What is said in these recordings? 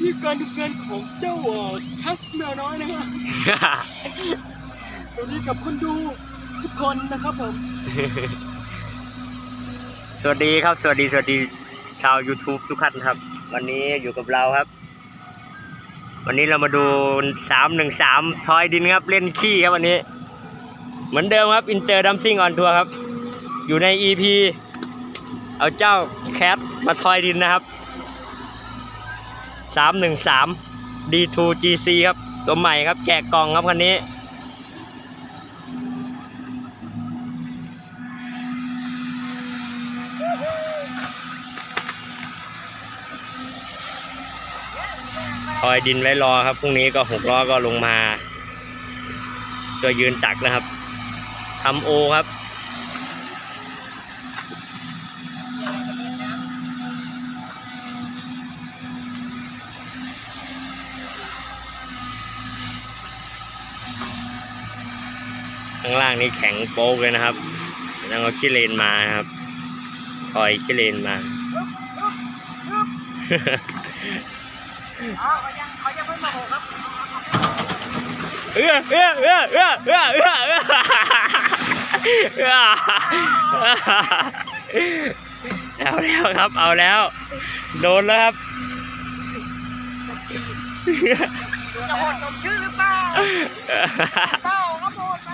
นี่การทำงานของเจ้าแคสแมวน้อยนะฮะสวัสดีกับคนดูทุกคนนะครับผม สวัสดีครับ สวัสดี สวัสดีชาว YouTube ทุกท่านครับ วันนี้อยู่กับเราครับ วันนี้เรามาดูสามหนึ่งสามทอยดินครับ เล่นขี้ครับวันนี้ เหมือนเดิมครับอินเตอร์ดัมซิ่งออนทัวร์ครับ อยู่ใน EP เอาเจ้าแคทมาทอยดินนะครับ สามหนึ่งสาม D2GC ครับ ตัวใหม่ครับแกะกล่องครับคันนี้ คอยดินไว้รอครับพรุ่งนี้ก็หกล้อก็ลงมา ตัวยืนตักนะครับทำโอครับ ข้างล่างนี่แข็งโป๊กเลยนะครับ แล้วก็ขี้เลนมาครับคอยขี้เลนมาเอ๋อเขายังเขายังไม่มาโหครับเออเออเออเออเออเออเออเอาแล้วครับ เอาแล้ว โดนแล้วครับจะโหดสมชื่อหรือเปล่าเปล่าครับโหดไหม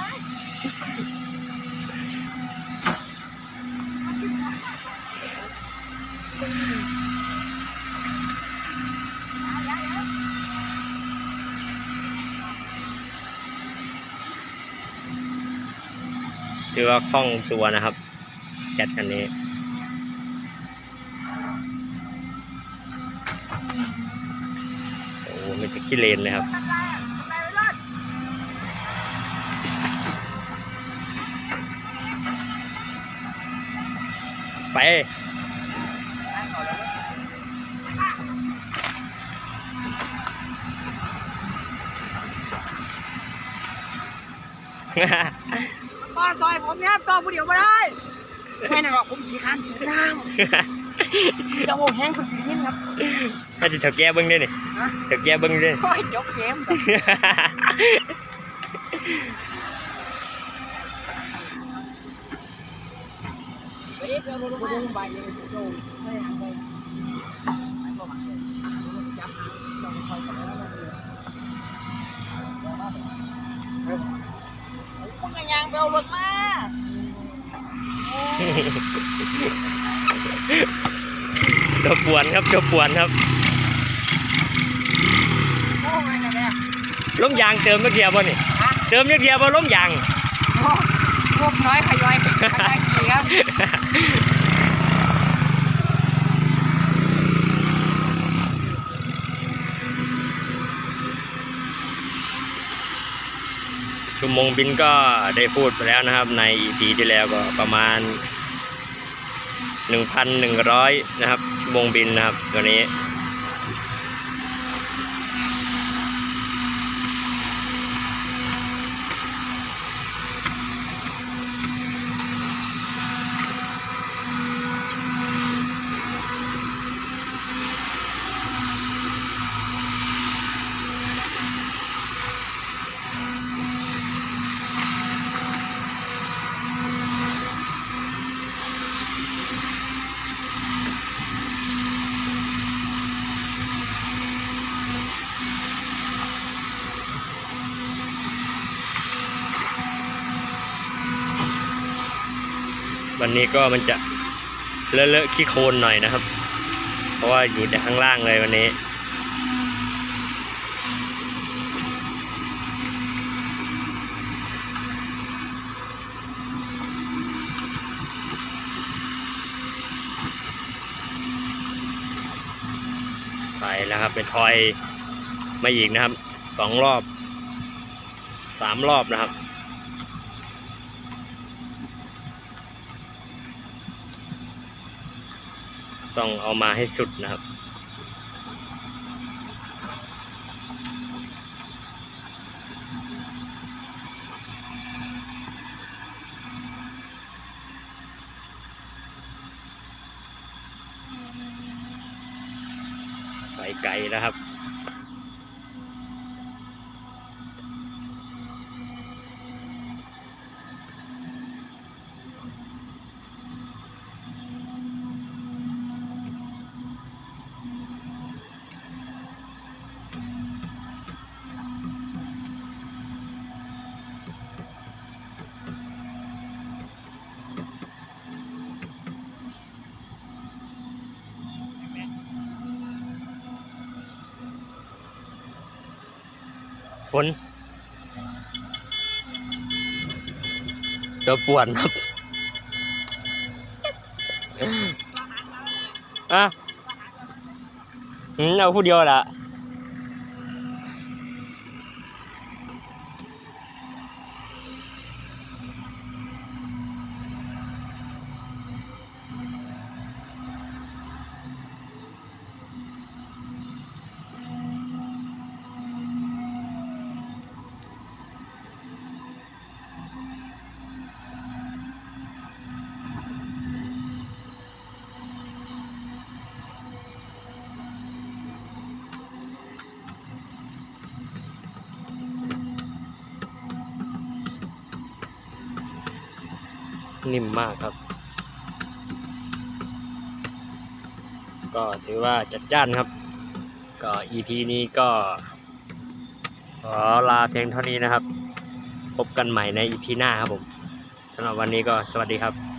ถือว่าคล่องตัวนะครับแคทคันนี้โอ้ไม่จะขี้เลนเลยครับไร อะทำไรไว้รอดไปป้าซอยผมเนี่ยต่อผู้เดียวไม่ได้ไม่นะหรอกผมขี่ข้างสูงน้ำจะโหแห้งคนสิทิ้งครับถ้าจะเถกแก้เบิ้งด้วยนี่ฮะเถกแก้เบิ้งด้วยโอ้ยจบเกมเฮ้ยเดี๋ยวเราไปดูใบเลยโจ้ไม่ทำเลย วกกันยางเบลรถมาตัวป่วนครับตัวป่วนครับโอ้ยกันเนี่ยล้มยางเติมเมื่อกี้บ่นี่ฮะเติมเมื่อกี้บ่ล้มยาง โอ้พวกน้อยขย้อยขย้อยขี่ครับ ชั่วโมงบินก็ได้พูดไปแล้วนะครับ ใน EP ที่แล้วก็ประมาณ 1,100 นะครับ ชั่วโมงบินนะครับตัวนี้ วันนี้ก็มันจะเลอะเลอะขี้โคลนหน่อยนะครับ เพราะว่าอยู่แต่ข้างล่างเลยวันนี้ ไปแล้วครับ เป็นทอยมาอีกนะครับสองรอบสามรอบนะครับ ต้องเอามาให้สุดนะครับ ไปไกลแล้วครับ ฝนตัวป่วนครับอะเอาผู้เดียวละ นิ่มมากครับ ก็ถือว่าจัดจ้านครับ ก็ EP นี้ก็ขอลาเพียงเท่านี้นะครับ พบกันใหม่ใน EP หน้าครับผมสำหรับวันนี้ก็สวัสดีครับ